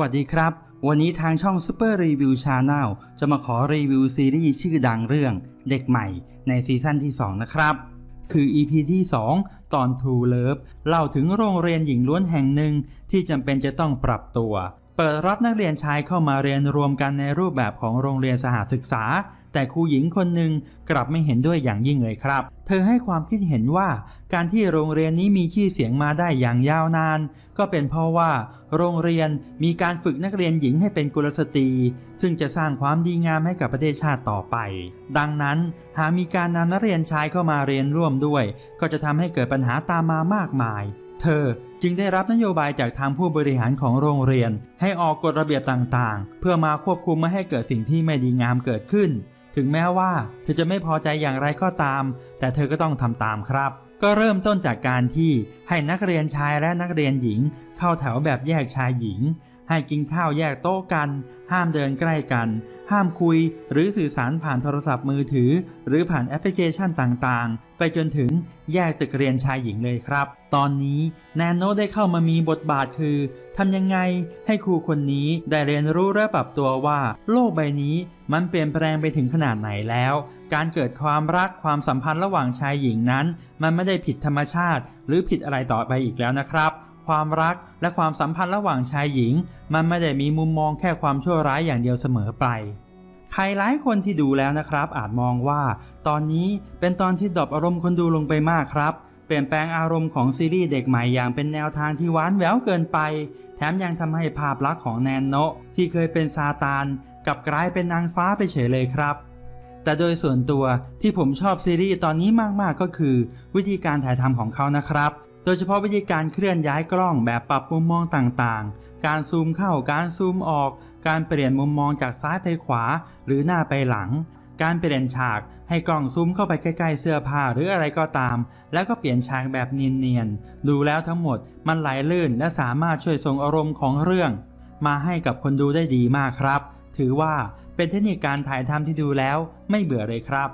วัสดีครับ วันนี้ทางช่อง Super Review Channel จะมาขอรีวิวซีรีส์ชื่อดังเรื่องเด็กใหม่ในซีซั่นที่ 2 นะครับ คือ EP ที่ 2 ตอน True Love เล่าถึงโรงเรียนหญิงล้วนแห่งหนึ่งที่จำเป็นจะต้องปรับตัว เปิดรับนักเรียนชายเข้ามาเรียนรวมกันในรูปแบบของโรงเรียนสหศึกษา แต่ครูหญิงคนหนึ่งกลับไม่เห็นด้วยอย่างยิ่งเลยครับ เธอให้ความคิดเห็นว่า การที่โรงเรียนนี้มีชื่อเสียงมาได้อย่างยาวนาน ก็เป็นเพราะว่า โรงเรียนมีการฝึกนักเรียนหญิงให้เป็นกุลสตรี ซึ่งจะสร้างความดีงามให้กับประเทศชาติต่อไป ดังนั้นหากมีการนำนักเรียนชายเข้ามาเรียนร่วมด้วย ก็จะทำให้เกิดปัญหาตามมามากมาย เธอจึงได้รับนโยบายจากทางผู้บริหารของโรงเรียน ให้ออกกฎระเบียบต่างๆ เพื่อมาควบคุมไม่ให้เกิดสิ่งที่ไม่ดีงามเกิดขึ้น ถึงแม้ว่าเธอจะไม่พอใจอย่างไรก็ตาม แต่เธอก็ต้องทำตามครับ ก็เริ่มต้นจากการที่ให้นักเรียนชายและนักเรียนหญิง เข้าแถวแบบแยกชายหญิง ให้กินข้าวแยกโต๊ะกัน ห้ามเดินใกล้กัน ห้ามคุย หรือสื่อสารผ่านโทรศัพท์มือถือ หรือผ่านแอปพลิเคชันต่างๆ ไปจนถึงแยกตึกเรียนชายหญิงเลยครับ ตอนนี้แนนโนได้เข้ามามีบทบาทคือทำยังไงให้ครูคนนี้ได้เรียนรู้และปรับตัวว่า โลกใบนี้มันเปลี่ยนแปลงไปถึงขนาดไหนแล้ว การเกิดความรักความสัมพันธ์ระหว่างชายหญิงนั้น มันไม่ได้ผิดธรรมชาติ หรือผิดอะไรต่อไปอีกแล้วนะครับ ความรักและความสัมพันธ์ระหว่างชายหญิง มันไม่ได้มีมุมมองแค่ความชั่วร้ายอย่างเดียวเสมอไปใครหลายคนที่ดูแล้วนะครับ อาจมองว่า ตอนนี้เป็นตอนที่ดรอปอารมณ์คนดูลงไปมากครับ เปลี่ยนแปลงอารมณ์ของซีรีส์เด็กใหม่อย่างเป็นแนวทางที่หวานแหววเกินไป แถมยังทำให้ภาพลักษณ์ของแนนโนะที่เคยเป็นซาตานกลับกลายเป็นนางฟ้าไปเฉยเลยครับ แต่โดยส่วนตัวที่ผมชอบซีรีส์ตอนนี้มากๆก็คือ วิธีการถ่ายทำของเขานะครับ โดยเฉพาะวิธีการเคลื่อนย้ายกล้องแบบปรับมุมมองต่างๆ การซูมเข้า การซูมออก การเปลี่ยนมุมมองจากซ้ายไปขวา หรือหน้าไปหลัง การเปลี่ยนฉากให้กล้องซูมเข้าไปใกล้ๆเสื้อผ้าหรืออะไรก็ตาม แล้วก็เปลี่ยนฉากแบบเนียนๆ ดูแล้วทั้งหมดมันไหลลื่นและสามารถช่วยส่งอารมณ์ของเรื่อง มาให้กับคนดูได้ดีมากครับ ถือว่าเป็นเทคนิคการถ่ายทำที่ดูแล้วไม่เบื่อเลยครับ